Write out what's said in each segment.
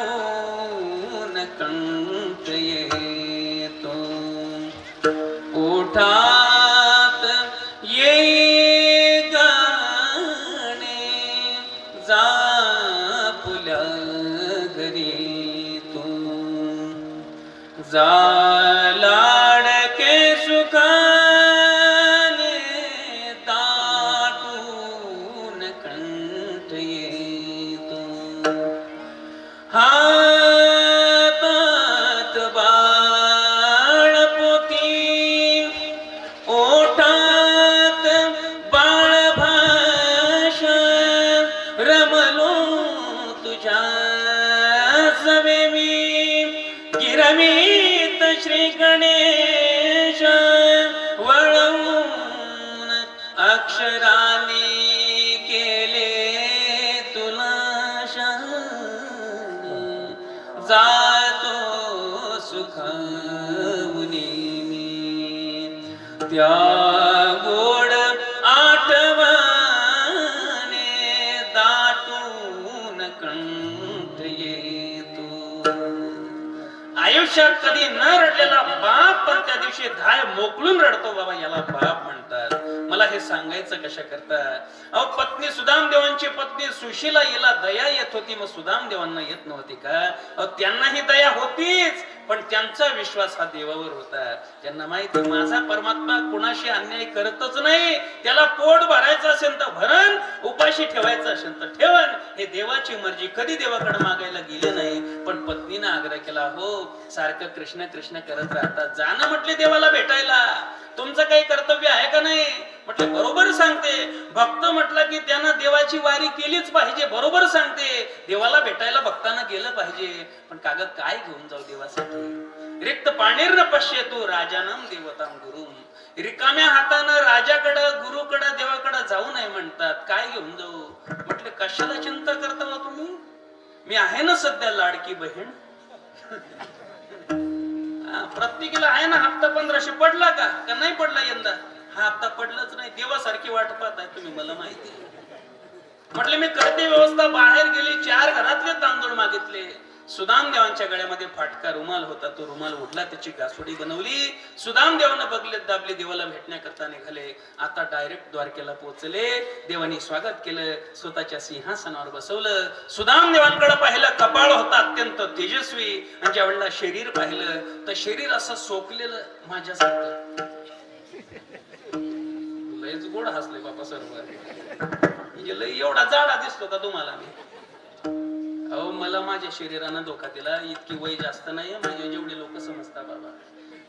दाटून कंट येतो ओठात ये गाणे जापुल्या घरी तू. जाला जातो सुखावनी मुनी त्या गोड आठवणे दाटून कंठ येतो. आयुष्यात कधी न रडलेला बाप पण त्या दिवशी धाय मोकळून रडतो बाबा याला बाप म्हणतो मला हे सांगायचं कशा करता? अहो पत्नी सुदामदेवांची पत्नी सुशीला हिला दया येत होती मग सुदामदेवांना येत नव्हती का? त्यांनाही दया होतीच. पण त्यांचा विश्वास हा देवावर होता. त्यांना माहिती माझा परमात्मा कुणाशी अन्याय करतच नाही. त्याला पोट भरायचं असेल तर भरण उपाशी ठेवायचं असेल तर ठेवण हे देवाची मर्जी. कधी देवाकडे मागायला गेले नाही. पण पत्नीनं आग्रह केला हो सारखं कृष्ण कृष्ण करत राहतात. जाणं म्हटले देवाला भेटायला. तुमचं काही कर्तव्य आहे का नाही? म्हटलं बरोबर सांगते. भक्त म्हटलं की त्यानं देवाची वारी केलीच पाहिजे. बरोबर सांगते. देवाला भेटायला भक्तानं गेलं पाहिजे. पण कागद काय घेऊन जाऊ देवासाठी? रिक्त पाणीर न पश्य तू राजानम देवताम गुरु. रिकाम्या हातानं राजाकडं गुरुकडं देवाकडं जाऊ नये म्हणतात. काय घेऊन जाऊ? म्हटलं कशाला चिंता करता हो तुम्ही? मी आहे ना सध्या लाडकी बहीण. प्रत्येकीला आहे ना हप्ता पंधराशे पडला का? का नाही पडला यंदा? हा हप्ता पडलाच नाही. देवासारखी वाट पाहत आहे तुम्ही मला माहिती. म्हटले मी करते व्यवस्था. बाहेर गेली चार घरातले तांदूळ मागितले. सुदाम देवांच्या गळ्यामध्ये फाटका रुमाल होता. तो रुमाल उठला त्याची घासोडी बनवली. सुदाम देवानं बघले दाबले देवाला भेटण्याकरता निघाले. आता डायरेक्ट द्वारकेला पोहोचले. देवानी स्वागत केलं. स्वतःच्या सिंहासनावर बसवलं. सुदाम देवांकडे पाहिलं कपाळ होता अत्यंत तेजस्वी. आणि ज्या वेळेला शरीर पाहिलं तर शरीर असं सोकलेलं माझ्यासारखं. लयच गोड हसले बापा सर्व. म्हणजे लय एवढा जाडा दिसतो का तुम्हाला मी? अहो मला माझ्या शरीरानं धोका दिला. इतकी वय जास्त नाही माझे जेवढे लोक समजता बाबा.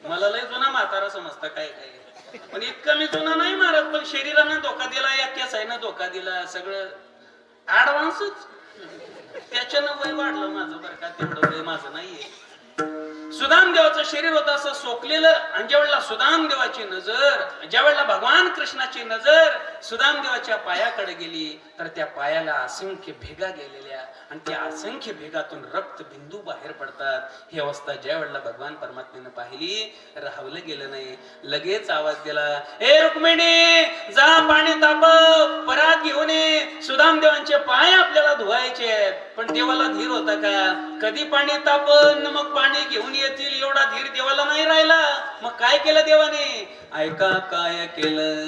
मला लय जुना म्हातारा समजता काय काय. पण इतकं मी जुना नाही मारत पण शरीरानं धोका दिला या केसाईनं धोका दिला सगळं ऍडव्हान्सच त्याच्यानं वय वाढलं माझं बरं का. तेवढं वय माझं नाहीये. सुदाम देवाचं शरीर होतं असं सोकलेलं आणि ज्या वेळेला सुदाम देवाची नजर ज्या वेळेला भगवान कृष्णाची नजर सुदाम देवाच्या पायाकडे गेली तर त्या पायाला असंख्य भेगा गेलेल्या आणि त्या असंख्य भेगातून रक्त बिंदू बाहेर पडतात. ही अवस्था ज्या वेळेला भगवान परमात्म्यानं पाहिली राहवलं गेलं नाही. लगेच आवाज दिला ए रुक्मिणी जा पाणी तापव परात घेऊन ये. सुदामदेवांचे पाय आपल्याला धुवायचे आहेत. पण देवाला धीर होता का? कधी पाणी तापन मग पाणी घेऊन येतील एवढा धीर देवाला नाही राहिला. मग काय केलं देवाने? ऐका काय केलं?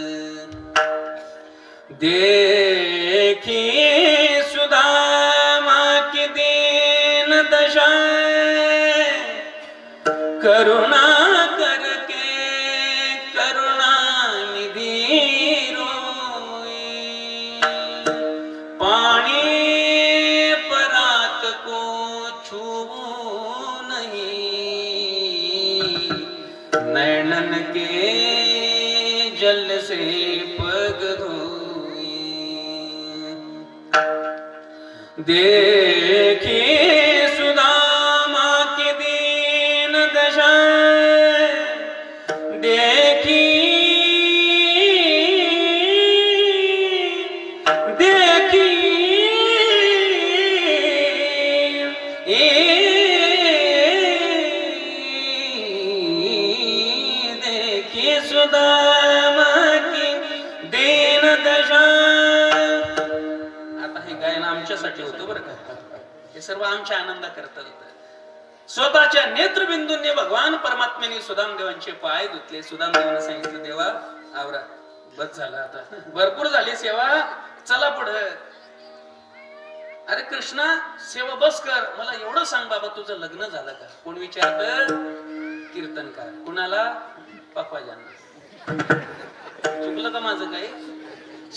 देखी सुदामा की दीन दशा करुणा जल से पग धोई देखी सुदामा आनंदाचे होतं बरं का? हे सर्व आमच्या आनंदा करता होत. स्वतःच्या नेत्रबिंदूंनी भगवान परमात्म्याने सुदामदेवांचे पाय धुतले. सुदामदेवाने सांगितलं देवा आवरा बस झालं आता. भरपूर झाली सेवा. चला पुढं. अरे कृष्णा सेवा बस कर. मला एवढं सांग बाबा तुझं लग्न झालं का? कोण विचारत? कीर्तनकार. कुणाला? पप्पाजांना. चुकलं का माझं काही?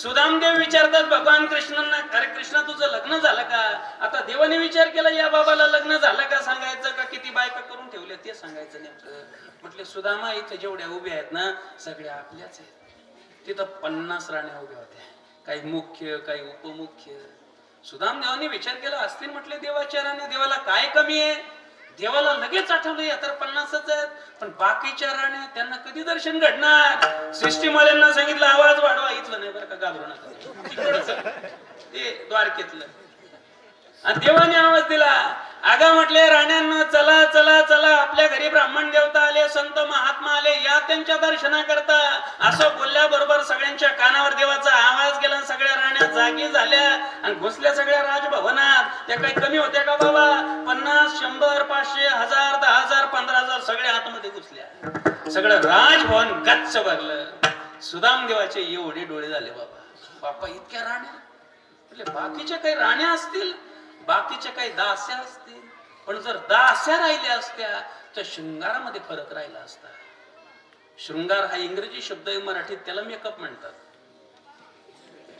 सुदामदेव विचारतात भगवान कृष्णांना अरे कृष्णा तुझं लग्न झालं का? आता देवाने विचार केला या बाबाला लग्न झालं का? सांगायचं का? किती बायका करून ठेवल्या ते सांगायचं नेमकं. म्हटले सुदामा इथे जेवढ्या उभ्या आहेत ना सगळ्या आपल्याच आहेत. तिथं पन्नास राण्या उभ्या होत्या. काही मुख्य काही उपमुख्य. सुदाम देवाने विचार केला असतील म्हटले देवाच्या राण्या देवाला काय कमी आहे? देवाला लगेच आठवलं या तर पन्नासच आहेत पण बाकीच्या राण्या त्यांना कधी दर्शन घडणार? सृष्टीमाल्यांना सांगितलं आवाज वाढवा इथलं नाही बरं का घाबरू नका. ते द्वारकेतलं. आणि देवाने आवाज दिला आगा म्हटले राण्यांना चला चला चला आपल्या घरी ब्राह्मण देवता आले संत महात्मा आले या त्यांच्या दर्शना करता असं बोलल्याबरोबर सगळ्यांच्या कानावर देवाचा आवाज गेला. जागी झाल्या आणि घुसल्या सगळ्या राजभवनात. त्या काही कमी होत्या का बाबा? पन्नास शंभर पाचशे हजार दहा हजार पंधरा हजार सगळ्या आतमध्ये घुसल्या. सगळं राजभवन गच्च भरलं. सुदाम देवाचे एवढे डोळे झाले बाबा. बापा इतक्या राण्या? म्हटले बाकीच्या काही राण्या असतील? बाकीच्या काही दास्या असतील? पण जर दास्या राहिल्या असत्या तर शृंगारामध्ये फरक राहिला असता. शृंगार हा इंग्रजी शब्द आहे मराठीत त्याला मेकअप म्हणतात.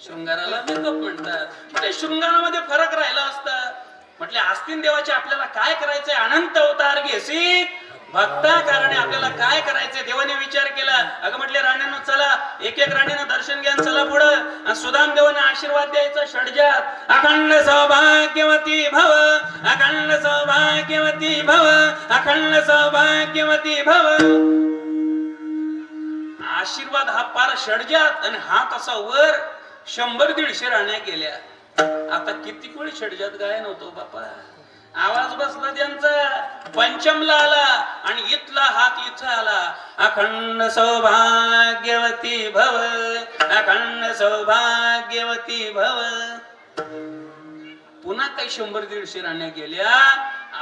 शृंगाराला मेकअप म्हणतात. म्हणजे शृंगारामध्ये फरक राहिला असता. म्हटले आस्तीन देवाचे आपल्याला काय करायचंय? अनंत अवतार घेसी. भक्ता कारणे आपल्याला काय करायचंय? देवाने विचार केला. अगं म्हटले राण्यांना चला. एक एक राणीनं दर्शन घ्या चला पुढं. आणि सुदाम देवाने आशीर्वाद द्यायचा षडजात. अखंड सौभाग्यवती भव. अखंड सौभाग्यवती भव. अखंड सौभाग्यवती भव. आशीर्वाद हा पार षडजात आणि हा तसा वर शंभर दीडशे राण्या गेल्या. आता किती कोणी षडजात गायन होतो हो बापा? आवाज बसला त्यांचा. पंचमला आला आणि इथला हात इथं आला. अखंड सौभाग्यवती भव अखंड सौभाग्यवती भव. पुन्हा काही शंभर दीडशे राण्या गेल्या.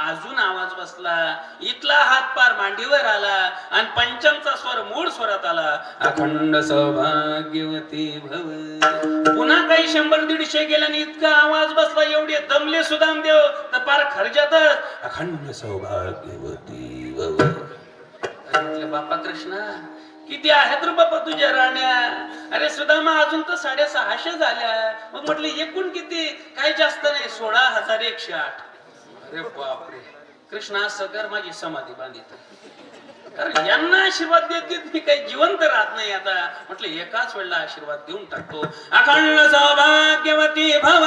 अजून आवाज बसला. इथला हात पार मांडीवर आला आणि पंचमचा स्वर मूळ स्वरात आला. अखंड सौभाग्यवती भव. पुन्हा काही शंभर दीडशे गेल्याने इतका आवाज बसला. एवढे दमले सुदाम देव तर पार खर्जातच. अखंड सौभाग्यवती भव. बापा कृष्णा किती आहेत रे बाबा तुझ्या राण्या? अरे सुदामा अजून तर साडेसहाशे झाल्या. मग म्हटले एकूण किती? काही जास्त नाही सोळा हजार एकशे आठ. अरे बापरे. कृष्णा सगर माझी समाधी बांधित. कारण यांना आशीर्वाद देत मी काही जिवंत राहत नाही आता. म्हटलं एकाच वेळेला आशीर्वाद देऊन टाकतो. अखंड सौभाग्यवती भव.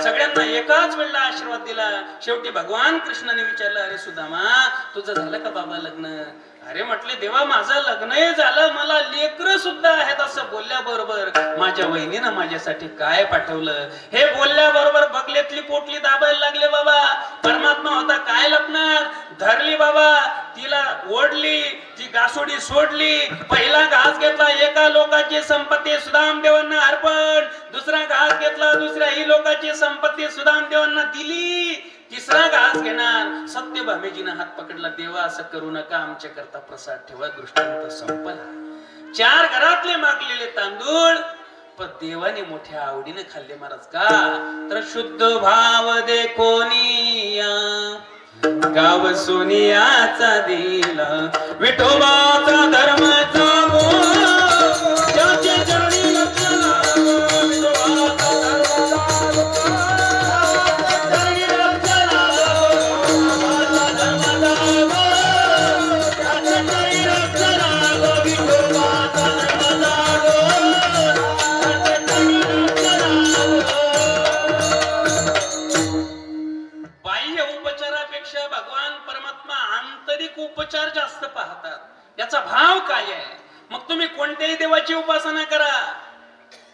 सगळ्यांना एकाच वेळेला आशीर्वाद दिला. शेवटी भगवान कृष्णाने विचारलं अरे सुदामा तुझं झालं का बाबा लग्न? अरे म्हटले देवा माझं लग्नही झालं मला लेकर सुद्धा आहेत असं बोलल्याबरोबर माझ्या वहिनीनं माझ्यासाठी काय पाठवलं? हे बोलल्याबरोबर बगलेतली पोटली दाबायला लागले बाबा. परमात्मा होता काय लपणार? धरली बाबा. तिला ओढली ती गासोडी सोडली. पहिला घास घेतला एका लोकाची संपत्ती सुदाम देवांना अर्पण. दुसरा घास घेतला दुसऱ्या ही लोकाची संपत्ती सुदाम देवांना दिली. तिसरा घास घेणार. सत्यभामेजीनं हात पकडला देवा असं करू नका आमच्या करता प्रसाद ठेवा दृष्टांत संपला. चार घरातले मागलेले तांदूळ पण देवाने मोठ्या आवडीने खाल्ले महाराज का? तर शुद्ध भाव दे कोणिया. गाव सोनियाचा दिला विठोबा त्याचा भाव काय आहे? मग तुम्ही कोणत्याही देवाची उपासना करा.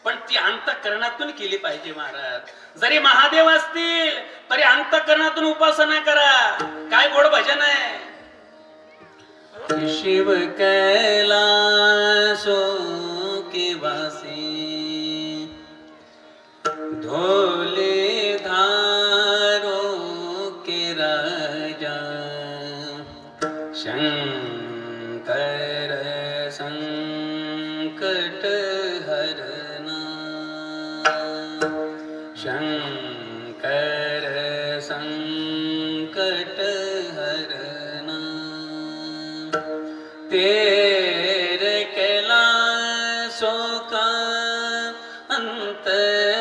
पण ती अंतकरणातून केली पाहिजे महाराज. जरी महादेव असतील तरी अंतकरणातून उपासना करा. काय गोड भजन आहे? शिव कैलासो के वासी धो हर संकट हरना। शंकर संकट हरना। तेरे कैलासों का अंतर